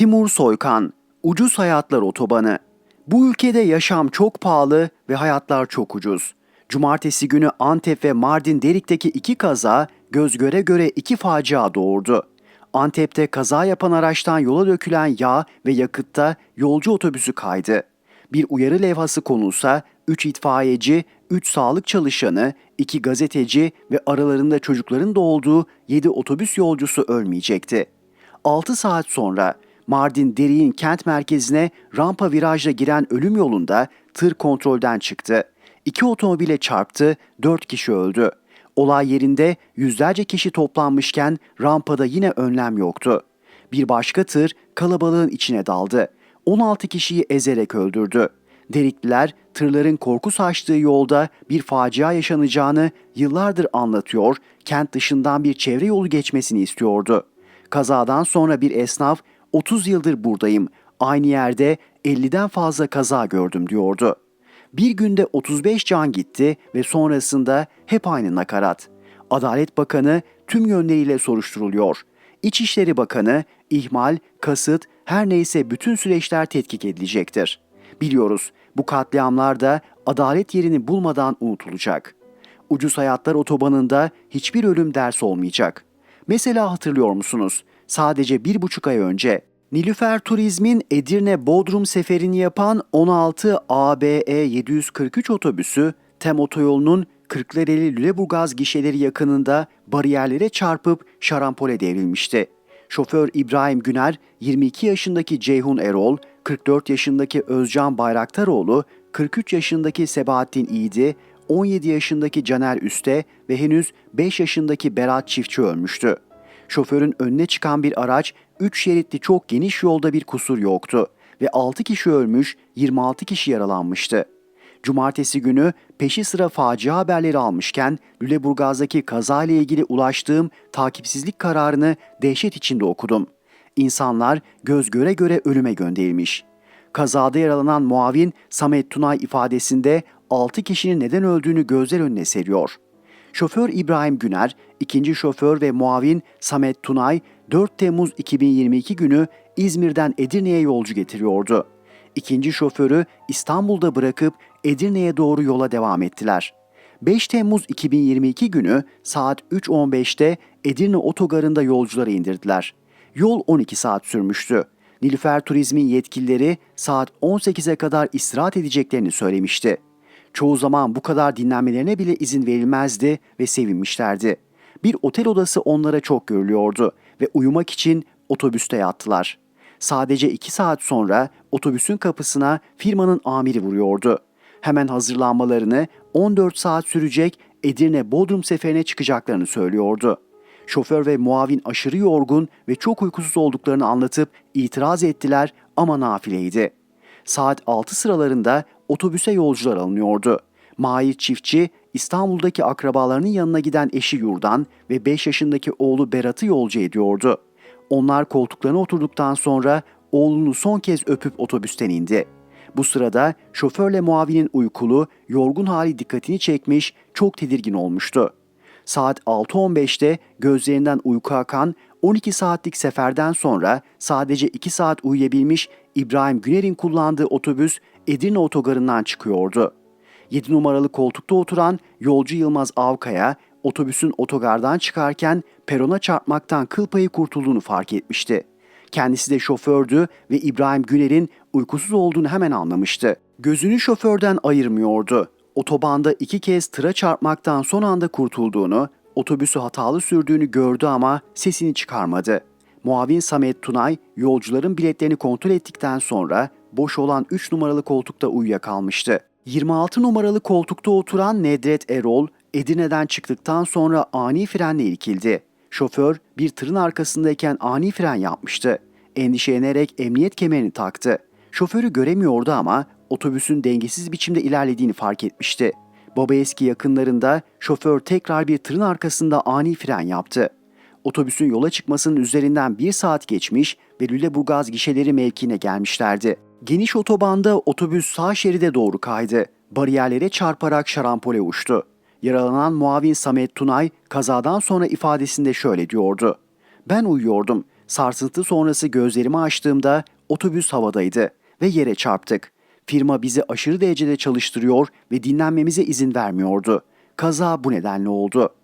Timur Soykan, Ucuz Hayatlar Otobanı. Bu ülkede yaşam çok pahalı ve hayatlar çok ucuz. Cumartesi günü Antep ve Mardin Derik'teki iki kaza göz göre göre iki facia doğurdu. Antep'te kaza yapan araçtan yola dökülen yağ ve yakıtta yolcu otobüsü kaydı. Bir uyarı levhası konulsa 3 itfaiyeci, 3 sağlık çalışanı, 2 gazeteci ve aralarında çocukların da olduğu 7 otobüs yolcusu ölmeyecekti. 6 saat sonra Mardin Derik'in kent merkezine rampa virajla giren ölüm yolunda tır kontrolden çıktı. İki otomobile çarptı, 4 kişi öldü. Olay yerinde yüzlerce kişi toplanmışken rampada yine önlem yoktu. Bir başka tır kalabalığın içine daldı. 16 kişiyi ezerek öldürdü. Derikliler tırların korku saçtığı yolda bir facia yaşanacağını yıllardır anlatıyor, kent dışından bir çevre yolu geçmesini istiyordu. Kazadan sonra bir esnaf 30 yıldır buradayım, aynı yerde 50'den fazla kaza gördüm diyordu. Bir günde 35 can gitti ve sonrasında hep aynı nakarat. Adalet Bakanı tüm yönleriyle soruşturuluyor. İçişleri Bakanı ihmal, kasıt, her neyse bütün süreçler tetkik edilecektir. Biliyoruz bu katliamlar da adalet yerini bulmadan unutulacak. Ucuz Hayatlar Otobanı'nda hiçbir ölüm ders olmayacak. Mesela hatırlıyor musunuz? Sadece bir buçuk ay önce Nilüfer Turizm'in Edirne Bodrum seferini yapan 16 ABE 743 otobüsü Tem Otoyolu'nun Kırklareli Lüleburgaz gişeleri yakınında bariyerlere çarpıp şarampole devrilmişti. Şoför İbrahim Güner, 22 yaşındaki Ceyhun Erol, 44 yaşındaki Özcan Bayraktaroğlu, 43 yaşındaki Sebahattin İğdi, 17 yaşındaki Caner Üste ve henüz 5 yaşındaki Berat Çiftçi ölmüştü. Şoförün önüne çıkan bir araç 3 şeritli çok geniş yolda bir kusur yoktu ve 6 kişi ölmüş, 26 kişi yaralanmıştı. Cumartesi günü peşi sıra facia haberleri almışken Lüleburgaz'daki kaza ile ilgili ulaştığım takipsizlik kararını dehşet içinde okudum. İnsanlar göz göre göre ölüme gönderilmiş. Kazada yaralanan muavin Samet Tunay ifadesinde 6 kişinin neden öldüğünü gözler önüne seriyor. Şoför İbrahim Güner, ikinci şoför ve muavin Samet Tunay 4 Temmuz 2022 günü İzmir'den Edirne'ye yolcu getiriyordu. İkinci şoförü İstanbul'da bırakıp Edirne'ye doğru yola devam ettiler. 5 Temmuz 2022 günü saat 3.15'te Edirne otogarında yolcuları indirdiler. Yol 12 saat sürmüştü. Nilüfer Turizm'in yetkilileri saat 18'e kadar istirahat edeceklerini söylemişti. Çoğu zaman bu kadar dinlenmelerine bile izin verilmezdi ve sevinmişlerdi. Bir otel odası onlara çok görülüyordu ve uyumak için otobüste yattılar. Sadece iki saat sonra otobüsün kapısına firmanın amiri vuruyordu. Hemen hazırlanmalarını 14 saat sürecek Edirne Bodrum seferine çıkacaklarını söylüyordu. Şoför ve muavin aşırı yorgun ve çok uykusuz olduklarını anlatıp itiraz ettiler ama nafileydi. Saat 6 sıralarında otobüse yolcular alınıyordu. Mahir çiftçi İstanbul'daki akrabalarının yanına giden eşi Yurdan ve 5 yaşındaki oğlu Berat'ı yolcu ediyordu. Onlar koltuklarına oturduktan sonra oğlunu son kez öpüp otobüsten indi. Bu sırada şoförle muavinin uykulu, yorgun hali dikkatini çekmiş, çok tedirgin olmuştu. Saat 6.15'te gözlerinden uyku akan 12 saatlik seferden sonra sadece 2 saat uyuyabilmiş İbrahim Güner'in kullandığı otobüs Edirne otogarından çıkıyordu. 7 numaralı koltukta oturan yolcu Yılmaz Avkaya otobüsün otogardan çıkarken perona çarpmaktan kıl payı kurtulduğunu fark etmişti. Kendisi de şofördü ve İbrahim Güner'in uykusuz olduğunu hemen anlamıştı. Gözünü şoförden ayırmıyordu. Otobanda iki kez tıra çarpmaktan son anda kurtulduğunu, otobüsü hatalı sürdüğünü gördü ama sesini çıkarmadı. Muavin Samet Tunay yolcuların biletlerini kontrol ettikten sonra boş olan 3 numaralı koltukta uyuyakalmıştı. 26 numaralı koltukta oturan Nedret Erol, Edirne'den çıktıktan sonra ani frenle irkildi. Şoför bir tırın arkasındayken ani fren yapmıştı. Endişelenerek emniyet kemerini taktı. Şoförü göremiyordu ama otobüsün dengesiz biçimde ilerlediğini fark etmişti. Babaeski yakınlarında şoför tekrar bir tırın arkasında ani fren yaptı. Otobüsün yola çıkmasının üzerinden bir saat geçmiş ve Lüleburgaz gişeleri mevkine gelmişlerdi. Geniş otobanda otobüs sağ şeride doğru kaydı. Bariyerlere çarparak şarampole uçtu. Yaralanan muavin Samet Tunay kazadan sonra ifadesinde şöyle diyordu. Ben uyuyordum. Sarsıntı sonrası gözlerimi açtığımda otobüs havadaydı ve yere çarptık. Firma bizi aşırı derecede çalıştırıyor ve dinlenmemize izin vermiyordu. Kaza bu nedenle oldu.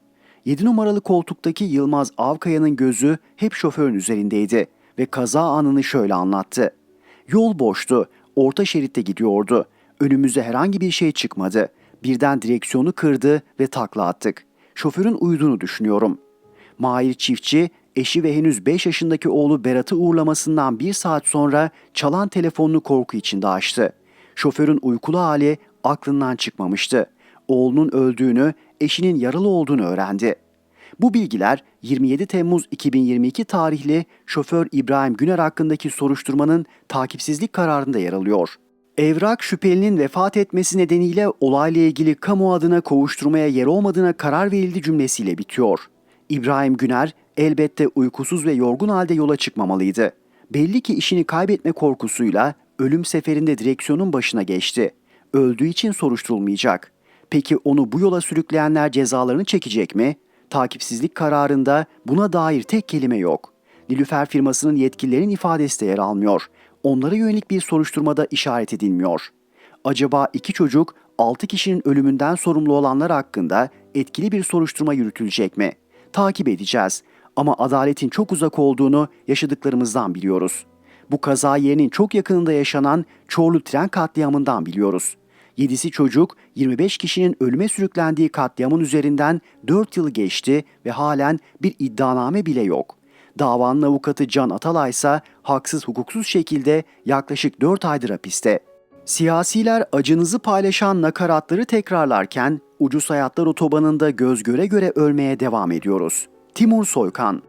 7 numaralı koltuktaki Yılmaz Avkaya'nın gözü hep şoförün üzerindeydi ve kaza anını şöyle anlattı. Yol boştu, orta şeritte gidiyordu. Önümüze herhangi bir şey çıkmadı. Birden direksiyonu kırdı ve takla attık. Şoförün uyuduğunu düşünüyorum. Mahir çiftçi, eşi ve henüz 5 yaşındaki oğlu Berat'ı uğurlamasından bir saat sonra çalan telefonunu korku içinde açtı. Şoförün uykulu hali aklından çıkmamıştı. Oğlunun öldüğünü, eşinin yaralı olduğunu öğrendi. Bu bilgiler 27 Temmuz 2022 tarihli şoför İbrahim Güner hakkındaki soruşturmanın takipsizlik kararında yer alıyor. Evrak şüphelinin vefat etmesi nedeniyle olayla ilgili kamu adına kovuşturmaya yer olmadığına karar verildi cümlesiyle bitiyor. İbrahim Güner elbette uykusuz ve yorgun halde yola çıkmamalıydı. Belli ki işini kaybetme korkusuyla ölüm seferinde direksiyonun başına geçti. Öldüğü için soruşturulmayacak. Peki onu bu yola sürükleyenler cezalarını çekecek mi? Takipsizlik kararında buna dair tek kelime yok. Nilüfer firmasının yetkililerin ifadesi de yer almıyor. Onlara yönelik bir soruşturmada işaret edilmiyor. Acaba iki çocuk, altı kişinin ölümünden sorumlu olanlar hakkında etkili bir soruşturma yürütülecek mi? Takip edeceğiz. Ama adaletin çok uzak olduğunu yaşadıklarımızdan biliyoruz. Bu kaza yerinin çok yakınında yaşanan Çorlu tren katliamından biliyoruz. 7'si çocuk, 25 kişinin ölüme sürüklendiği katliamın üzerinden 4 yıl geçti ve halen bir iddianame bile yok. Davanın avukatı Can Atalay ise haksız hukuksuz şekilde yaklaşık 4 aydır hapiste. Siyasiler acınızı paylaşan nakaratları tekrarlarken ucuz hayatlar otobanında göz göre göre ölmeye devam ediyoruz. Timur Soykan